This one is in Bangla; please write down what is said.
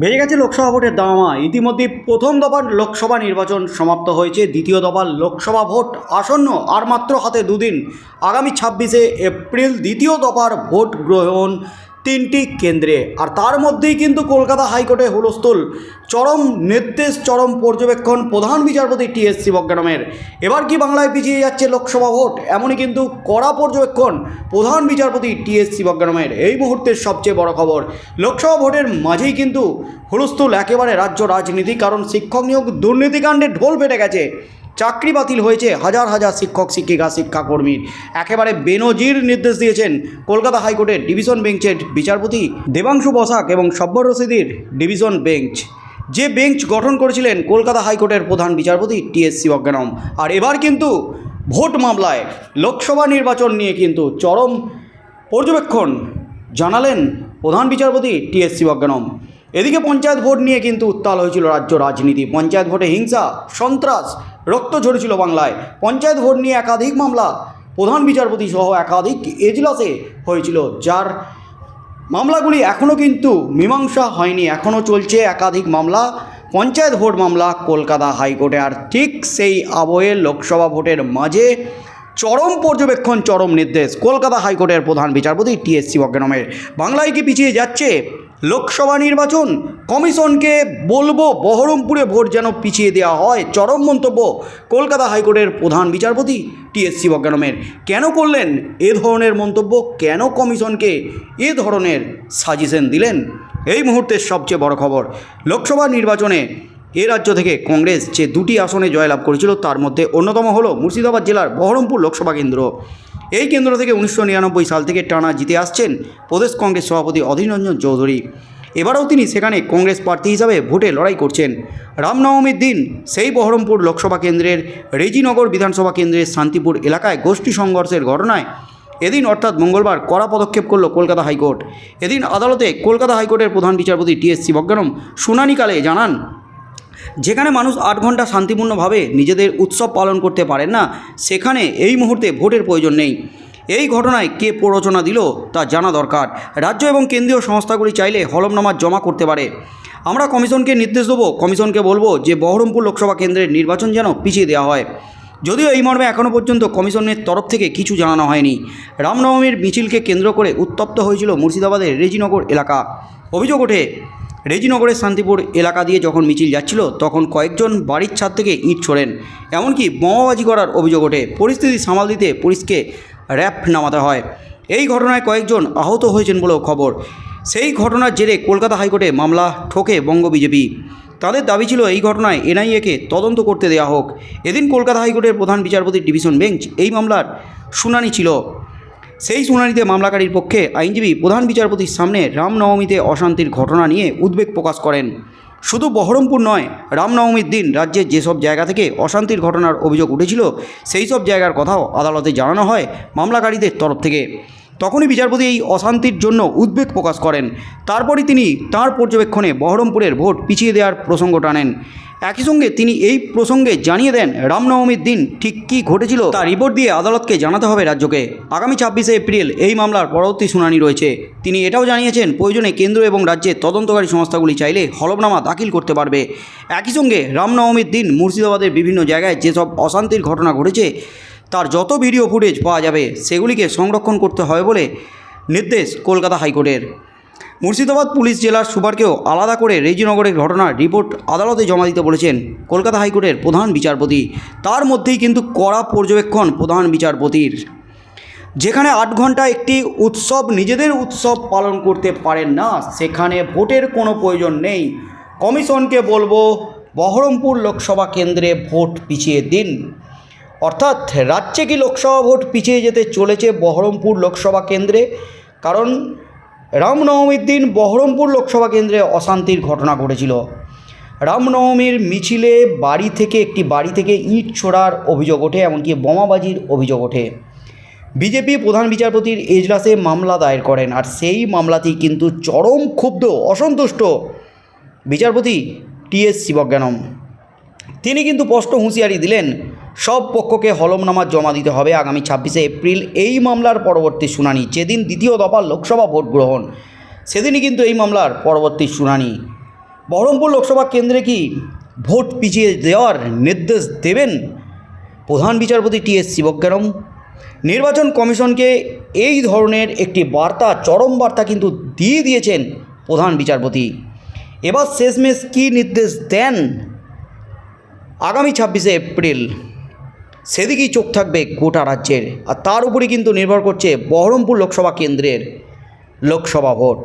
বেড়ে গেছে লোকসভা ভোটের দামা ইতিমধ্যে প্রথম দফার লোকসভা নির্বাচন সমাপ্ত হয়েছে। দ্বিতীয় দফার লোকসভা ভোট আসন্ন আর মাত্র হাতে দুদিন। আগামী ছাব্বিশে এপ্রিল দ্বিতীয় দফার ভোট গ্রহণ তিনটি কেন্দ্রে। আর তার মধ্যেই কিন্তু কলকাতা হাইকোর্টে হুলস্থুল। চরম নির্দেশ, চরম পর্যবেক্ষণ প্রধান বিচারপতি টি এস শিবজ্ঞানমের এবার কি বাংলায় পিছিয়ে যাচ্ছে লোকসভা ভোট? এমনই কিন্তু কড়া পর্যবেক্ষণ প্রধান বিচারপতি টি এস শিবজ্ঞানমের এই মুহূর্তের সবচেয়ে বড় খবর, লোকসভা ভোটের মাঝেই কিন্তু হুলস্থুল একেবারে রাজ্য রাজনীতি, কারণ শিক্ষক নিয়োগ দুর্নীতিকাণ্ডে ঢোল ফেটে গেছে। চাকরি বাতিল হয়েছে হাজার হাজার শিক্ষক, শিক্ষিকা, শিক্ষাকর্মীর। একেবারে বেনজির নির্দেশ দিয়েছেন কলকাতা হাইকোর্টের ডিভিশন বেঞ্চের বিচারপতি দেবাংশু বসাক এবং সব্বর রশিদির ডিভিশন বেঞ্চ। যে বেঞ্চ গঠন করেছিলেন কলকাতা হাইকোর্টের প্রধান বিচারপতি টি এস শিবজ্ঞানম। আর এবার কিন্তু ভোট মামলায় লোকসভা নির্বাচন নিয়ে কিন্তু চরম পর্যবেক্ষণ জানালেন প্রধান বিচারপতি টি এস শিবজ্ঞানম। এদিকে পঞ্চায়েত ভোট নিয়ে কিন্তু উত্তাল হয়েছিল রাজ্য রাজনীতি। পঞ্চায়েত ভোটে হিংসা, সন্ত্রাস রক্ত ঝরেছিল বাংলায়। পঞ্চায়েত ভোট নিয়ে একাধিক মামলা। প্রধান বিচারপতি সহ একাধিক এজলাসে হয়েছিল, যার মামলাগুলি এখনও কিন্তু মীমাংসা হয়নি এখনও চলছে একাধিক মামলা। পঞ্চায়েত ভোট মামলা কলকাতা হাইকোর্টে। আর ঠিক সেই আবহে লোকসভা ভোটের মাঝে চরম পর্যবেক্ষণ, চরম নির্দেশ কলকাতা হাইকোর্টের প্রধান বিচারপতি টি এস বাংলায় কি পিছিয়ে যাচ্ছে? লোকসভা নির্বাচন। কমিশনকে বলব বহরমপুরে ভোট যেন পিছিয়ে দেওয়া হয়। চরম মন্তব্য কলকাতা হাইকোর্টের প্রধান বিচারপতি টি এস শিবজ্ঞানমের। কেন করলেন? এ ধরনের মন্তব্য কেন কমিশনকে এ ধরনের সাজেশন দিলেন? এই মুহূর্তের সবচেয়ে বড় খবর, লোকসভা নির্বাচনে এ রাজ্য থেকে কংগ্রেস যে দুটি আসনে জয়লাভ করেছিল, তার মধ্যে অন্যতম হলো মুর্শিদাবাদ জেলার বহরমপুর লোকসভা কেন্দ্র। এই কেন্দ্র থেকে উনিশশো নিরানব্বই সাল থেকে টানা জিতে আসছেন প্রদেশ কংগ্রেস সভাপতি অধীর রঞ্জন চৌধুরী। এবারেও তিনি সেখানে কংগ্রেস প্রার্থী হিসাবে ভোটে লড়াই করছেন। রামনবমীর দিন সেই বহরমপুর লোকসভা কেন্দ্রের রেজিনগর বিধানসভা কেন্দ্রের শান্তিপুর এলাকায় গোষ্ঠী সংঘর্ষের ঘটনায় এদিন অর্থাৎ মঙ্গলবার কড়া পদক্ষেপ করল কলকাতা হাইকোর্ট। এদিন আদালতে কলকাতা হাইকোর্টের প্রধান বিচারপতি টি এস শুনানিকালে জানান যেখানে মানুষ আট ঘণ্টা শান্তিপূর্ণভাবে নিজেদের উৎসব পালন করতে পারেন না, সেখানে এই মুহূর্তে ভোটের প্রয়োজন নেই। এই ঘটনায় কে প্ররোচনা দিল তা জানা দরকার। রাজ্য এবং কেন্দ্রীয় সংস্থাগুলি চাইলে হলফনামা জমা করতে পারে। আমরা কমিশনকে নির্দেশ দেবো, কমিশনকে বলব যে বহরমপুর লোকসভা কেন্দ্রের নির্বাচন যেন পিছিয়ে দেওয়া হয়। যদিও এই মর্মে এখনও পর্যন্ত কমিশনের তরফ থেকে কিছু জানানো হয়নি। রামনবমীর মিছিলকে কেন্দ্র করে উত্তপ্ত হয়েছিল মুর্শিদাবাদের রেজিনগর এলাকা। অভিযোগ ওঠে রেজিনগরের শান্তিপুর এলাকা দিয়ে যখন মিছিল যাচ্ছিল, তখন কয়েকজন বাড়ির ছাদ থেকে ইট ছোড়েন। এমনকি বোমাবাজি করার অভিযোগ ওঠে। পরিস্থিতি সামাল দিতে পুলিশকে র্যাপ নামাতে হয়। এই ঘটনায় কয়েকজন আহত হয়েছেন বলেও খবর। সেই ঘটনার জেরে কলকাতা হাইকোর্টে মামলা ঠোকে বঙ্গ বিজেপি। তাদের দাবি ছিল, এই ঘটনায় এনআইএকে তদন্ত করতে দেওয়া হোক। এদিন কলকাতা হাইকোর্টের প্রধান বিচারপতির ডিভিশন বেঞ্চ এই মামলার শুনানি ছিল। সেই শুনানিতে মামলাকারীর পক্ষে আইনজীবী প্রধান বিচারপতির সামনে রামনবমীতে অশান্তির ঘটনা নিয়ে উদ্বেগ প্রকাশ করেন। শুধু বহরমপুর নয়, রামনবমীর দিন রাজ্যের যেসব জায়গা থেকে অশান্তির ঘটনার অভিযোগ উঠেছিল সেই সব জায়গার কথাও আদালতে জানানো হয় মামলাকারীদের তরফ থেকে। তখনই বিচারপতি এই অশান্তির জন্য উদ্বেগ প্রকাশ করেন। তারপরই তিনি তাঁর পর্যবেক্ষণে বহরমপুরের ভোট পিছিয়ে দেওয়ার প্রসঙ্গ টানেন। একই সঙ্গে তিনি এই প্রসঙ্গে জানিয়ে দেন, রামনবমীর দিন ঠিক কী ঘটেছিল তা রিপোর্ট দিয়ে আদালতকে জানাতে হবে রাজ্যকে। আগামী ছাব্বিশে এপ্রিল এই মামলার পরবর্তী শুনানি রয়েছে। তিনি এটাও জানিয়েছেন, প্রয়োজনে কেন্দ্র এবং রাজ্যের তদন্তকারী সংস্থাগুলি চাইলে হলফনামা দাখিল করতে পারবে। একই সঙ্গে রামনবমীর দিন মুর্শিদাবাদের বিভিন্ন জায়গায় যেসব অশান্তির ঘটনা ঘটেছে তার যত ভিডিও ফুটেজ পাওয়া যাবে, সেগুলিকে সংরক্ষণ করতে হবে বলে নির্দেশ কলকাতা হাইকোর্টের। মুর্শিদাবাদ পুলিশ জেলার সুপারকেও আলাদা করে রেজিনগরের ঘটনার রিপোর্ট আদালতে জমা দিতে বলেছেন কলকাতা হাইকোর্টের প্রধান বিচারপতি। তার মধ্যেই কিন্তু কড়া পর্যবেক্ষণ প্রধান বিচারপতির। যেখানে আট ঘণ্টা একটি উৎসব, নিজেদের উৎসব পালন করতে পারেন না, সেখানে ভোটের কোনো প্রয়োজন নেই। কমিশনকে বলব, বহরমপুর লোকসভা কেন্দ্রে ভোট পিছিয়ে দিন। অর্থাৎ রাজ্যে কি লোকসভা ভোট পিছিয়ে যেতে চলেছে বহরমপুর লোকসভা কেন্দ্রে? কারণ রামনবমীর দিন বহরমপুর লোকসভা কেন্দ্রে অশান্তির ঘটনা ঘটেছিল। রামনবমীর মিছিলে বাড়ি থেকে একটি বাড়ি থেকে ইট ছোড়ার অভিযোগ ওঠে, এমনকি বোমাবাজির অভিযোগ ওঠে। বিজেপি প্রধান বিচারপতির এজলাসে মামলা দায়ের করেন, আর সেই মামলাতেই কিন্তু চরম ক্ষুব্ধ, অসন্তুষ্ট বিচারপতি টি এস শিবজ্ঞানম। তিনি কিন্তু স্পষ্ট হুঁশিয়ারি দিলেন সব পক্ষকে হলমনামা জমা দিতে হবে আগামী ছাব্বিশে এপ্রিল। এই মামলার পরবর্তী শুনানি, যেদিন দ্বিতীয় দফার লোকসভা ভোট গ্রহণ, সেদিনই কিন্তু এই মামলার পরবর্তী শুনানি। বহরমপুর লোকসভা কেন্দ্রে কি ভোট পিছিয়ে দেওয়ার নির্দেশ দেবেন? প্রধান বিচারপতি টি এস শিবজ্ঞানম নির্বাচন কমিশনকে এই ধরনের একটি বার্তা, চরম বার্তা কিন্তু দিয়ে দিয়েছেন প্রধান বিচারপতি। এবার শেষমেশ কী নির্দেশ দেন আগামী ছাব্বিশে এপ্রিল? সেদিকেই চোখ থাকবে গোটা রাজ্যের। আর তার উপরে কিন্তু নির্ভর করছে বহরমপুর লোকসভা কেন্দ্রের লোকসভা ভোট।